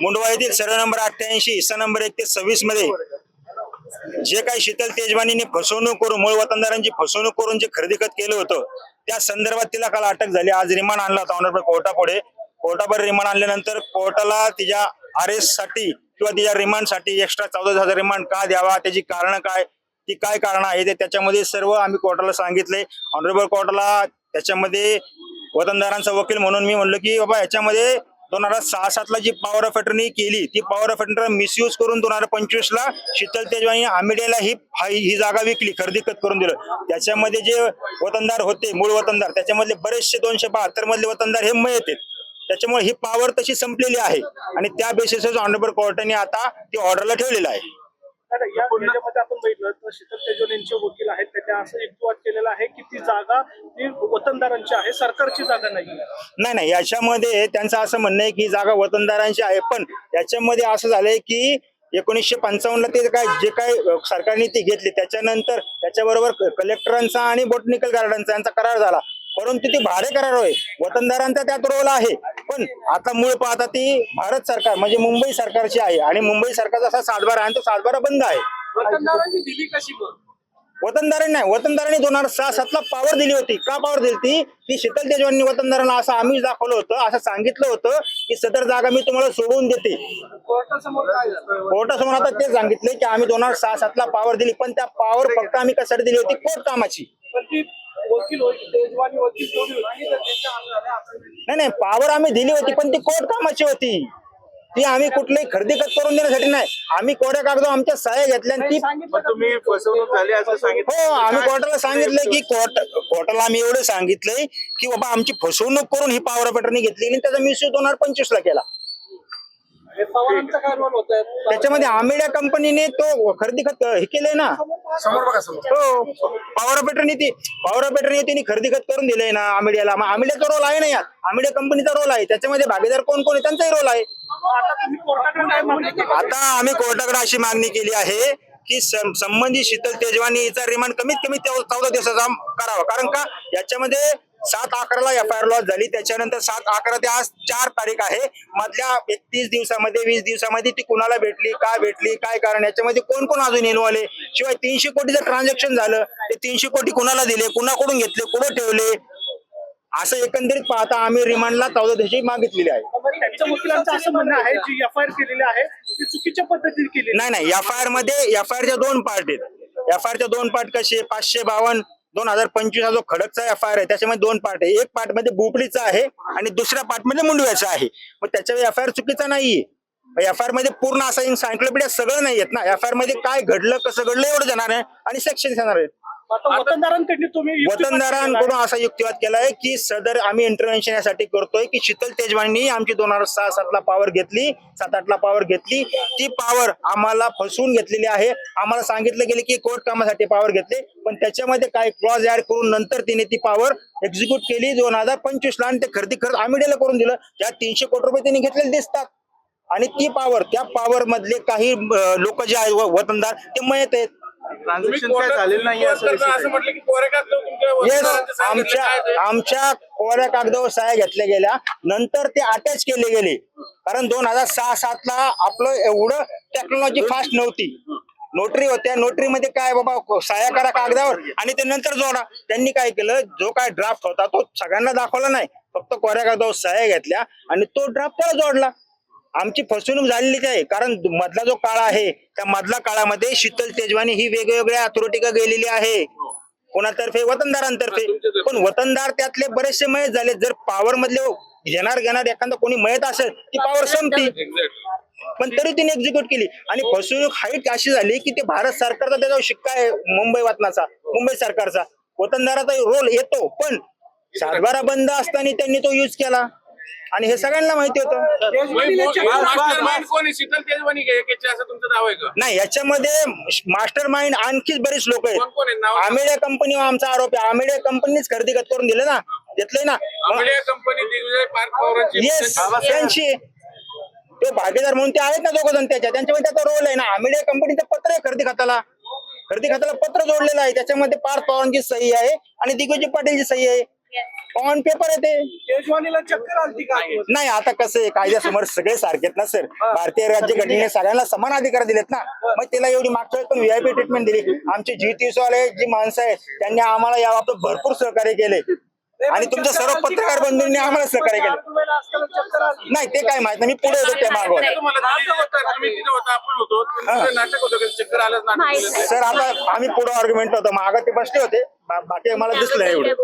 मुंडवा येथील सर्व नंबर अठ्ठ्याऐंशी हिस्सा नंबर एक ते सव्वीसमध्ये जे काही शीतल तेजवानीने फसवणूक करून मूळ वतनदारांची फसवणूक करून जे खरेदी खत केलं होतं त्या संदर्भात तिला काल अटक झाली. आज रिमांड आणला होता ऑनरेबल कोर्टापुढे. कोर्टापुढे रिमांड आणल्यानंतर कोर्टाला तिच्या अरेस्टसाठी किंवा तिच्या रिमांडसाठी एक्स्ट्रा चौदा हजार रिमांड का द्यावा त्याची कारण काय ती काय कारण आहे ते त्याच्यामध्ये सर्व आम्ही कोर्टाला सांगितले. ऑनरेबल कोर्टाला त्याच्यामध्ये वतनदारांचा वकील म्हणून मी म्हणलो की बाबा याच्यामध्ये दोन हजार सहा सातला जी पॉवर ऑफ अटर्नी केली ती पॉवर ऑफ अटर्नी मिसयूज करून दोन हजार पंचवीस ला शीतल तेजवानी आमिडेला ही ही ही जागा विकली खरेदी खत करून दिलं. त्याच्यामध्ये जे वतनदार होते मूळ वतनदार त्याच्यामधले बरेचसे दोनशे बहात्तर मधले वतनदार हे मयत आहेत. त्याच्यामुळे ही पॉवर तशी संपलेली आहे. आणि त्या बेसिसवर ऑनरेबल कोर्टाने आता ती ऑर्डरला ठेवलेलं आहे. या आपण बघितलं तर शीतल तेजवाल यांचे वकील आहेत त्यांनी असं युक्तिवाद केलेला आहे की ती जागा ती वतनदारांची आहे सरकारची जागा नाही नाही नाही याच्यामध्ये त्यांचं असं म्हणणं आहे की ही जागा वतनदारांची आहे पण याच्यामध्ये असं झालंय की एकोणीसशे पंचावन्न ला ते काय जे काय सरकारने ती घेतली त्याच्यानंतर त्याच्याबरोबर कलेक्टरांचा आणि बोटनिकल गार्डनचा यांचा करार झाला. परंतु ती भाडे करार होय. वतनदारांचा त्यात रोल आहे. पण आता मूळ पाहता ती भारत सरकार म्हणजे मुंबई सरकारची आहे. आणि मुंबई सरकारचा असा सातबारा आहे तो सातबारा बंद आहे. वतनदारांनी दिली कशी वतनदारांनी नाही. वतनदारांनी दोन हजार सहा सातला पॉवर दिली होती. का पॉवर दिली ती की शीतल तेजवानी वतनदारांना असं आम्ही दाखवलं होतं असं सांगितलं होतं की सदर जागा मी तुम्हाला सोडून देते. कोर्टासमोर आता ते सांगितले की आम्ही दोन हजार सहा सातला पॉवर दिली पण त्या पॉवर फक्त आम्ही कशासाठी दिली होती? कोर्ट कामाची. वकील तेजवानी वकील होती नाही. नाही पॉवर आम्ही दिली होती पण ती कोर्ट कामाची होती. ती आम्ही कुठलीही खरेदी खत करून देण्यासाठी नाही. आम्ही कोऱ्या कागद आमच्या सहाय्या घेतल्या आणि ती सांगितलं का तुम्ही फसवणूक झाली असं सांगितलं. हो आम्ही कोर्टाला सांगितलंय की कोर्ट कोर्टाला आम्ही एवढं सांगितलंय की बाबा आमची फसवणूक करून ही पॉवर पॅटर्नी घेतली आणि त्याचा मिसयूज दोन हजार पंचवीस ला केला. पवारांचा काय रोल होता? त्याच्यामध्ये आमेड्या कंपनीने तो खरेदी खत हे केलंय ना? समोर बघा समोर. हो. पॉवर पेटरनी ती पॉवर पेटरनी त्यांनी खरेदी खत करून दिलंय ना आमिडियाला. मग आमिडियाचा रोल आहे ना यात आमिडिया कंपनीचा रोल आहे. त्याच्यामध्ये भागीदार कोण कोण आहे? त्यांचाही रोल आहे. आता तुम्ही कोर्टाकडे काय मागणी केली? आता आम्ही कोर्टाकडे अशी मागणी केली आहे की सं- संबंधित शीतल तेजवानी हिचा रिमांड कमीत कमी चौ- चौदा दिवसाचा करावा. कारण का? याच्यामध्ये सात अकराला एफ आय आर लॉस झाली. त्याच्यानंतर सात अकरा ते आज चार तारीख आहे. मधल्या एकतीस दिवसामध्ये वीस दिवसामध्ये ती कुणाला भेटली काय भेटली काय कारण याच्यामध्ये कोण कोण अजून इन्व्हॉल्व आहे शिवाय तीनशे कोटीचं ट्रान्झॅक्शन झालं. ते तीनशे कोटी कुणाला दिले? कुणाकडून घेतले? कुठं ठेवले? असं एकंदरीत पाहता आम्ही रिमांडला चौदा दिवशी मागितलेली आहे. त्यांच्या वकिलांचं असं म्हणणं आहे जी एफ आय आर केलेली आहे ती चुकीच्या पद्धतीने केली नाही नाही. एफ आय आरमध्ये एफ आय आरच्या दोन पार्ट आहेत. एफ आय आरच्या दोन पार्ट कसे? पाचशे बावन्न दोन हजार पंचवीस हा जो खडकचा एफ आय आर आहे त्याच्यामध्ये दोन पार्ट आहे. एक पार्टमध्ये भोपळीचा आहे आणि दुसऱ्या पार्टमध्ये मुंडव्याचा आहे. मग त्याच्यावर एफ आय आर चुकीचा नाहीये. एफ आयमध्ये पूर्ण असा इन्सायक्लोपीडिया सगळं नाही येत ना? एफ आय आरमध्ये काय घडलं कसं घडलं एवढं जाणार आहे. आणि सेक्शन येणार आहेत. आता वतनदारांकडे तुम्ही वतनदारांकडून आहे. असा युक्तिवाद केलाय की सदर आम्ही इंटरव्हेन्शन यासाठी करतोय की शीतल तेजवानी आमची दोन हजार सहा सातला पॉवर घेतली सात आठला पॉवर घेतली. ती पॉवर आम्हाला फसवून घेतलेली आहे. आम्हाला सांगितलं गेले की कोर्ट कामासाठी पॉवर घेतले पण त्याच्यामध्ये काही क्लॉज ऍड करून नंतर तिने ती पॉवर एक्झिक्यूट केली. दोन हजार पंचवीस ला आणि ते खरेदी खर्च आमिडेला करून दिलं. या तीनशे कोटी रुपये त्यांनी घेतलेले दिसतात. आणि ती पॉवर त्या पॉवर मधले काही लोक जे आहेत वतनदार ते मयत आहेत. ट्रान्झॅक्शन काय झालेलं नाही असं. म्हटलं की कोरे कागद तुमच्या येस वकिलांचे सांगितलं आमच्या काय ते? आमच्या कोऱ्या कागदावर सह्या घेतल्या गेल्या. नंतर ते अटॅच केले गेले. कारण दोन हजार सहा सात ला आपलं एवढं टेक्नॉलॉजी फास्ट नव्हती. नोटरी होत्या. नोटरीमध्ये काय बाबा सह्या करा कागदावर. आणि ते नंतर जोडा. त्यांनी काय केलं? जो काय ड्राफ्ट होता तो सगळ्यांना दाखवला नाही. फक्त कोऱ्या कागदावर सह्या घेतल्या आणि तो ड्राफ्ट त्याला जोडला. आमची फसवणूक झालेलीच आहे. कारण मधला जो काळ आहे त्या मधल्या काळामध्ये शीतल तेजवानी ही वेगवेगळ्या अथॉरिटी가 गेलेली आहे. कोणातर्फे? वतनदारांतर्फे. पण वतनदार त्यातले बरेचसे मयत झाले. जर पॉवर मधले घेणार घेणार एखादा कोणी मयत असेल ती पॉवर संपती. पण तरी तिने एक्झिक्यूट केली. आणि फसवणूक हाईट अशी झाली की ते भारत सरकारचा त्याचा शिक्का आहे मुंबई वातनाचा मुंबई सरकारचा. वतनदाराचा रोल येतो. पण सातबारा बंद असताना त्यांनी तो युज केला. आणि हे सगळ्यांना माहिती होतं. कोण शीतल तेजवानी असं तुमचं आहे का? नाही याच्यामध्ये मास्टर माइंड आणखीच बरीच लोक आहेत. आमेडिया कंपनी आमचा आरोप आहे. आमेडिया कंपनीच खरेदी खत करून दिलं ना. घेतलंय ना. कंपनी त्यांची. ते भागीदार म्हणून ते आहेत ना दोघ जण त्याच्या. त्यांच्यामध्ये त्याचा रोल आहे ना. आमिडिया कंपनीचं पत्र आहे खरेदी खात्याला. खरेदी खात्याला पत्र जोडलेलं आहे. त्याच्यामध्ये पार्थ पवारांची सही आहे आणि दिग्विजय पाटीलची सही आहे. ऑन पेपर आहे ते. तेजवानीला चक्कर आलती का? नाही आता कसं आहे कायद्यासमोर सगळे सारखेत ना सर भारतीय राज्य घटनेने सगळ्यांना समान अधिकार दिलेत ना. मग तिला एवढी मागच्या वेळेस पण व्हीआयपी ट्रीटमेंट दिली. आमचे जी तीस वाले जी माणसं आहेत त्यांनी आम्हाला या बाबतीत भरपूर सहकार्य केले. आणि तुमच्या सर्व पत्रकार बंधूंनी आम्हाला सहकार्य केलं. नाही ते काय माहीत नाही. मी पुढे होतो त्या मागवर. तुम्हाला दिल्लीला होता, तुम्ही तिथे होता आपण होतो. तुमचं नाटक होतं का चक्कर आलं नाटक माहीत केलं? नाही. सर आता आम्ही पुढे आर्ग्युमेंट होतो. मागं ते बसले होते. बाकी मला दिसलं एवढं